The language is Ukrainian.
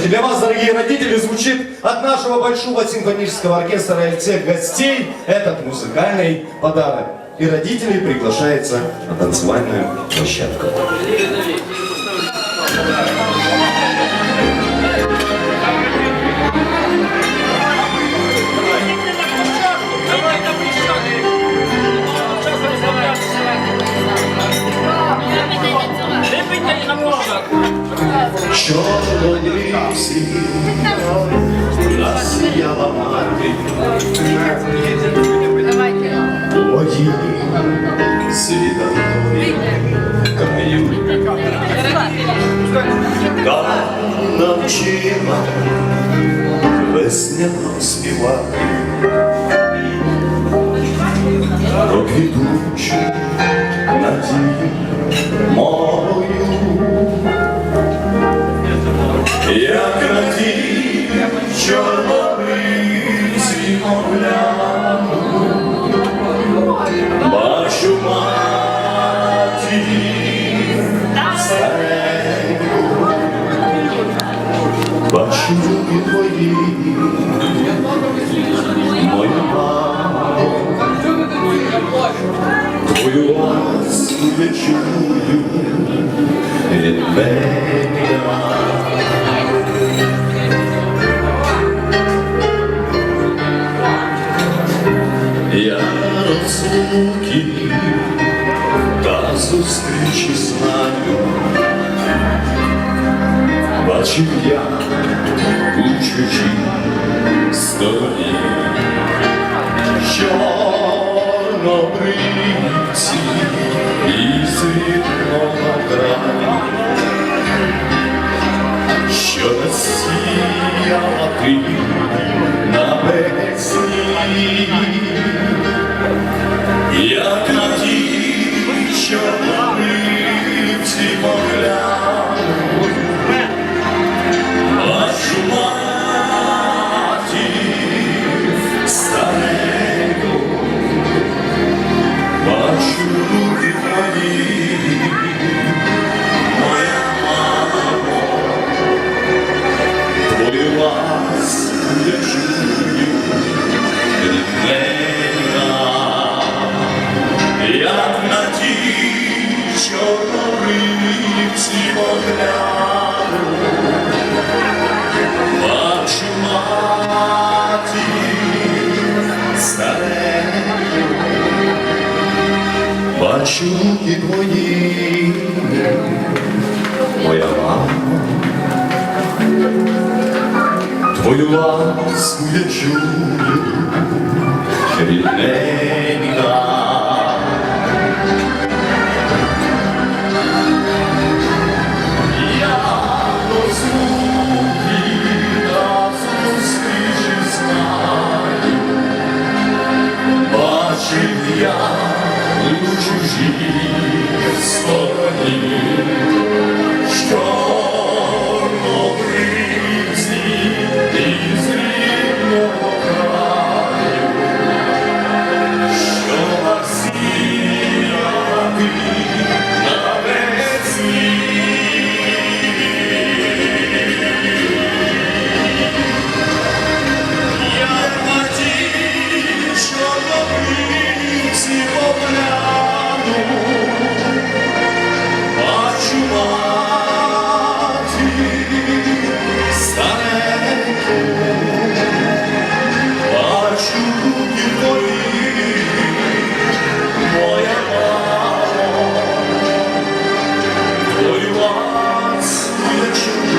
Здравствуйте! Для вас, дорогие родители, звучит от нашего Большого симфонического оркестра и всех гостей этот музыкальный подарок. И родителей приглашается на танцевальную площадку. Чорної лісі насіяла мати Мої світанкові краю Та навчила весняно співати чую від мене. Я розлуки та зустрічі знаю, бачив я у чужій стороні, чорнобривці що насіяла ти на весні. Бачу руки твої, моя мама, твою ласку я чую, від неї. і в чужій стороні. Що What you want, we the truth.